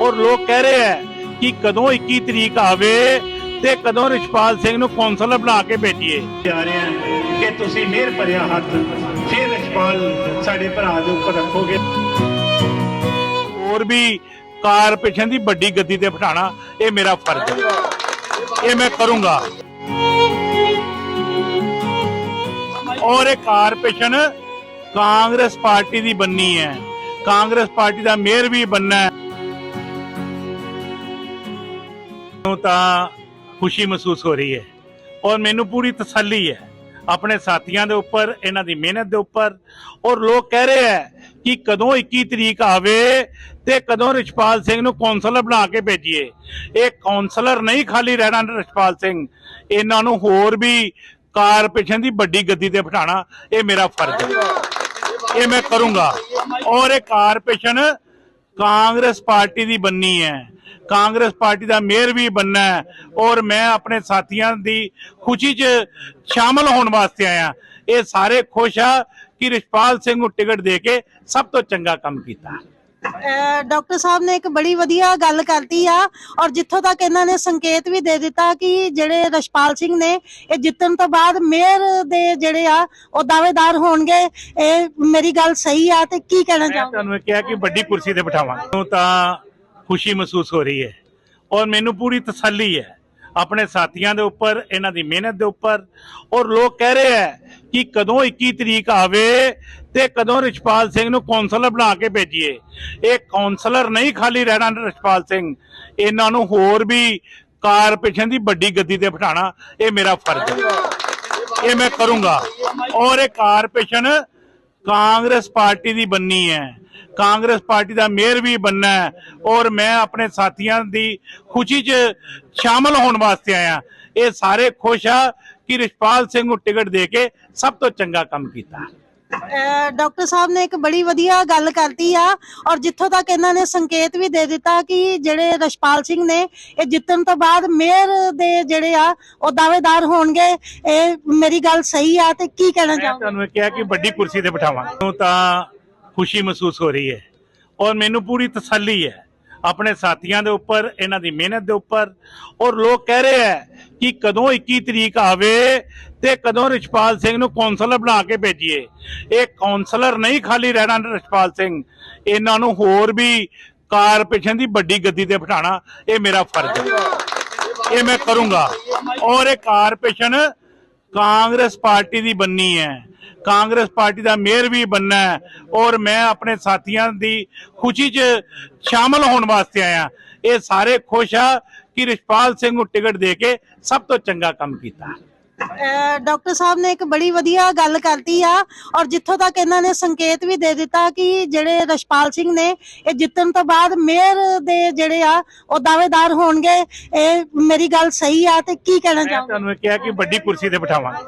ਔਰ ਲੋਕ ਕਹਿ ਰਹੇ ਹੈ ਕਿ ਕਦੋਂ 21 ਤਰੀਕ ਆਵੇ ਤੇ ਕਦੋਂ ਰਿਸ਼ਪਾਲ ਸਿੰਘ ਨੂੰ ਕੌਂਸਲਰ ਬਣਾ ਕੇ ਭੇਜੀਏ। ਜਾ ਰਹੇ ਹਾਂ ਕਿ ਤੁਸੀਂ ਮਿਹਰ ਭਰਿਆ ਹੱਥ ਫਿਰ ਰਿਸ਼ਪਾਲ ਸਾਡੇ ਭਰਾ ਦੇ ਉੱਪਰ ਰੱਖੋਗੇ। ਹੋਰ ਵੀ ਕਾਰਪੋਰੇਸ਼ਨ ਦੀ ਵੱਡੀ ਗੱਦੀ ਤੇ ਬਿਠਾਣਾ ਇਹ ਮੇਰਾ ਫਰਜ਼ ਹੈ। ਇਹ ਮੈਂ ਕਰੂੰਗਾ। ਔਰ ਇਹ ਕਾਰਪੋਰੇਸ਼ਨ ਕਾਂਗਰਸ ਪਾਰਟੀ ਦੀ ਬੰਨੀ ਹੈ। ਕਾਂਗਰਸ ਪਾਰਟੀ ਦਾ ਮੇਅਰ ਵੀ ਬੰਨਾ ਹੈ। ਤਾਂ ਖੁਸ਼ੀ ਮਹਿਸੂਸ ਹੋ ਰਹੀ ਹੈ। ਔਰ ਮੈਨੂੰ ਪੂਰੀ ਤਸੱਲੀ ਹੈ ਆਪਣੇ ਸਾਥੀਆਂ ਦੇ ਉੱਪਰ, ਇਹਨਾਂ ਦੀ ਮਿਹਨਤ ਦੇ ਉੱਪਰ। ਔਰ ਲੋਕ ਕਹਿ ਰਹੇ ਹੈ ਕਿ ਕਦੋਂ 21 ਤਰੀਕ ਆਵੇ ਤੇ ਕਦੋਂ ਰਿਸ਼ਪਾਲ ਸਿੰਘ ਨੂੰ ਕੌਂਸਲਰ ਬਣਾ ਕੇ ਭੇਜੀਏ। ਇਹ ਕੌਂਸਲਰ ਨਹੀਂ ਖਾਲੀ ਰਹਿਣਾ ਰਿਸ਼ਪਾਲ ਸਿੰਘ, ਇਹਨਾਂ ਨੂੰ ਹੋਰ ਵੀ ਕਾਰਪੋਰੇਸ਼ਨ ਦੀ ਵੱਡੀ ਗੱਦੀ ਤੇ ਬਿਠਾਣਾ ਇਹ ਮੇਰਾ ਫਰਜ਼ ਹੈ। ਇਹ ਮੈਂ ਕਰੂੰਗਾ। ਔਰ ਇਹ ਕਾਰਪੋਰੇਸ਼ਨ ਕਾਂਗਰਸ ਪਾਰਟੀ ਦੀ ਬੰਨੀ ਹੈ। ਕਾਂਗਰਸ ਪਾਰਟੀ ਦਾ ਮੇਅਰ ਵੀ ਬੰਨਾ ਹੈ ਔਰ ਮੈਂ ਆਪਣੇ ਸਾਥੀਆਂ ਦੀ ਖੁਸ਼ੀ 'ਚ ਸ਼ਾਮਲ ਹੋਣ ਵਾਸਤੇ ਆਇਆ। ਇਹ ਸਾਰੇ ਖੁਸ਼ ਆ ਕਿ ਰਿਸ਼ਪਾਲ ਸਿੰਘ ਨੂੰ ਟਿਕਟ ਦੇ ਕੇ ਸਭ ਤੋਂ ਚੰਗਾ ਕੰਮ ਕੀਤਾ। ਡਾਕਟਰ ਸਾਹਿਬ ਨੇ ਇੱਕ ਬੜੀ ਵਧੀਆ ਗੱਲ ਕਰਤੀ ਆ ਔਰ ਜਿੱਥੋਂ ਤੱਕ ਇਹਨਾਂ ਨੇ ਸੰਕੇਤ ਵੀ ਦੇ ਦਿੱਤਾ ਕਿ ਜਿਹੜੇ ਰਸ਼ਪਾਲ ਸਿੰਘ ਨੇ ਇਹ ਜਿੱਤਣ ਤੋਂ ਬਾਅਦ ਮੇਅਰ ਦੇ ਜਿਹੜੇ ਆ ਉਹ ਦਾਅਵੇਦਾਰ ਹੋਣਗੇ। ਇਹ ਮੇਰੀ ਗੱਲ ਸਹੀ ਆ ਤੇ ਕੀ ਕਹਿਣਾ ਮੈਂ ਚਾਹੋਗੇ? ਤੁਹਾਨੂੰ ਇਹ ਕਿਹਾ ਕਿ ਵੱਡੀ ਕੁਰਸੀ ਤੇ ਬਿਠਾਵਾਂਗਾ। ਮੈਨੂੰ ਤਾਂ ਖੁਸ਼ੀ ਮਹਿਸੂਸ ਹੋ ਰਹੀ ਹੈ। ਔਰ ਮੈਨੂੰ ਪੂਰੀ ਤਸੱਲੀ ਹੈ। ਆਪਣੇ ਸਾਥੀਆਂ ਦੇ ਉੱਪਰ, ਇਹਨਾਂ ਦੀ ਮਿਹਨਤ ਦੇ ਉੱਪਰ। ਔਰ ਲੋਕ ਕਹਿ ਰਹੇ ਹੈ ਕਿ ਕਦੋਂ 21 ਤਰੀਕ ਆਵੇ ਤੇ ਕਦੋਂ ਰਿਸ਼ਪਾਲ ਸਿੰਘ ਨੂੰ ਕੌਂਸਲਰ ਬਣਾ ਕੇ ਭੇਜੀਏ। ਇਹ ਕੌਂਸਲਰ ਨਹੀਂ ਖਾਲੀ ਰਹਿਣਾ ਰਿਸ਼ਪਾਲ ਸਿੰਘ, ਇਹਨਾਂ ਨੂੰ ਹੋਰ ਵੀ ਕਾਰਪੋਰੇਸ਼ਨ ਦੀ ਵੱਡੀ ਗੱਦੀ ਤੇ ਬਿਠਾਣਾ ਇਹ ਮੇਰਾ ਫਰਜ਼ ਹੈ। ਇਹ ਮੈਂ ਕਰੂੰਗਾ। ਔਰ ਇਹ ਕਾਰਪੋਰੇਸ਼ਨ ਕਾਂਗਰਸ ਪਾਰਟੀ ਦੀ ਬੰਨੀ ਹੈ। ਕਾਂਗਰਸ ਪਾਰਟੀ ਦਾ ਮੇਅਰ ਵੀ ਬੰਨਾ ਹੈ ਔਰ ਮੈਂ ਆਪਣੇ ਸਾਥੀਆਂ ਦੀ ਖੁਸ਼ੀ 'ਚ ਸ਼ਾਮਲ ਹੋਣ ਵਾਸਤੇ ਆਇਆ। ਇਹ ਸਾਰੇ ਖੁਸ਼ ਆ ਕਿ ਰਿਸ਼ਪਾਲ ਸਿੰਘ ਨੂੰ ਟਿਕਟ ਦੇ ਕੇ ਸਭ ਤੋਂ ਚੰਗਾ ਕੰਮ ਕੀਤਾ। ਡਾਕਟਰ ਸਾਹਿਬ ਨੇ ਇੱਕ ਬੜੀ ਵਧੀਆ ਗੱਲ ਕਰਤੀ ਆ ਔਰ ਜਿੱਥੋਂ ਤੱਕ ਇਹਨਾਂ ਨੇ ਸੰਕੇਤ ਵੀ ਦੇ ਦਿੱਤਾ ਕਿ ਜਿਹੜੇ ਰਸ਼ਪਾਲ ਸਿੰਘ ਨੇ ਇਹ ਜਿੱਤਣ ਤੋਂ ਬਾਅਦ ਮੇਅਰ ਦੇ ਜਿਹੜੇ ਆ ਉਹ ਦਾਅਵੇਦਾਰ ਹੋਣਗੇ ਇਹ ਮੇਰੀ ਗੱਲ ਸਹੀ ਆ ਤੇ ਕੀ ਕਹਿਣਾ ਮੈਂ ਚਾਹੋਗੇ? ਤੁਹਾਨੂੰ ਇਹ ਕਿਹਾ ਕਿ ਵੱਡੀ ਕੁਰਸੀ ਤੇ ਬਿਠਾਵਾਂਗਾ ਮੈਨੂੰ ਤਾਂ ਖੁਸ਼ੀ ਮਹਿਸੂਸ ਹੋ ਰਹੀ ਹੈ ਔਰ ਮੈਨੂੰ ਪੂਰੀ ਤਸੱਲੀ ਹੈ। ਆਪਣੇ ਸਾਥੀਆਂ ਦੇ ਉੱਪਰ, ਇਹਨਾਂ ਦੀ ਮਿਹਨਤ ਦੇ ਉੱਪਰ। ਔਰ ਲੋਕ ਕਹਿ ਰਹੇ ਹੈ ਕਿ ਕਦੋਂ 21 ਤਰੀਕ ਆਵੇ ਤੇ ਕਦੋਂ ਰਿਸ਼ਪਾਲ ਸਿੰਘ ਨੂੰ ਕੌਂਸਲਰ ਬਣਾ ਕੇ ਭੇਜੀਏ। ਇਹ ਕੌਂਸਲਰ ਨਹੀਂ ਖਾਲੀ ਰਹਿਣਾ ਰਿਸ਼ਪਾਲ ਸਿੰਘ, ਇਹਨਾਂ ਨੂੰ ਹੋਰ ਵੀ ਕਾਰਪੋਰੇਸ਼ਨ ਦੀ ਵੱਡੀ ਗੱਦੀ ਤੇ ਬਿਠਾਣਾ ਇਹ ਮੇਰਾ ਫਰਜ਼ ਹੈ। ਇਹ ਮੈਂ ਕਰੂੰਗਾ। ਔਰ ਇਹ ਕਾਰਪੋਰੇਸ਼ਨ ਕਾਂਗਰਸ ਪਾਰਟੀ ਦੀ ਬੰਨੀ ਹੈ। ਕਾਂਗਰਸ ਪਾਰਟੀ ਦਾ ਮੇਅਰ ਵੀ ਬੰਨਾ ਹੈ ਔਰ ਮੈਂ ਆਪਣੇ ਸਾਥੀਆਂ ਦੀ ਖੁਸ਼ੀ 'ਚ ਸ਼ਾਮਲ ਹੋਣ ਵਾਸਤੇ ਆਇਆ। ਇਹ ਸਾਰੇ ਖੁਸ਼ ਆ ਕਿ ਰਿਸ਼ਪਾਲ ਸਿੰਘ ਨੂੰ ਟਿਕਟ ਦੇ ਕੇ ਸਭ ਤੋਂ ਚੰਗਾ ਕੰਮ ਕੀਤਾ। ਡਾਕਟਰ ਸਾਹਿਬ ਨੇ ਇੱਕ ਬੜੀ ਵਧੀਆ ਗੱਲ ਕਰਤੀ ਆ ਔਰ ਜਿੱਥੋਂ ਤੱਕ ਇਹਨਾਂ ਨੇ ਸੰਕੇਤ ਵੀ ਦੇ ਦਿੱਤਾ ਕਿ ਜਿਹੜੇ ਰਸ਼ਪਾਲ ਸਿੰਘ ਨੇ ਇਹ ਜਿੱਤਣ ਤੋਂ ਬਾਅਦ ਮੇਅਰ ਦੇ ਜਿਹੜੇ ਆ ਉਹ ਦਾਅਵੇਦਾਰ ਹੋਣਗੇ ਇਹ ਮੇਰੀ ਗੱਲ ਸਹੀ ਆ ਤੇ ਕੀ ਕਹਿਣਾ ਚਾਹੋਗੇ? ਤੁਹਾਨੂੰ ਇਹ ਕਿਹਾ ਕਿ ਵੱਡੀ ਕੁਰਸੀ ਤੇ ਬਿਠਾਵਾਂਗਾ।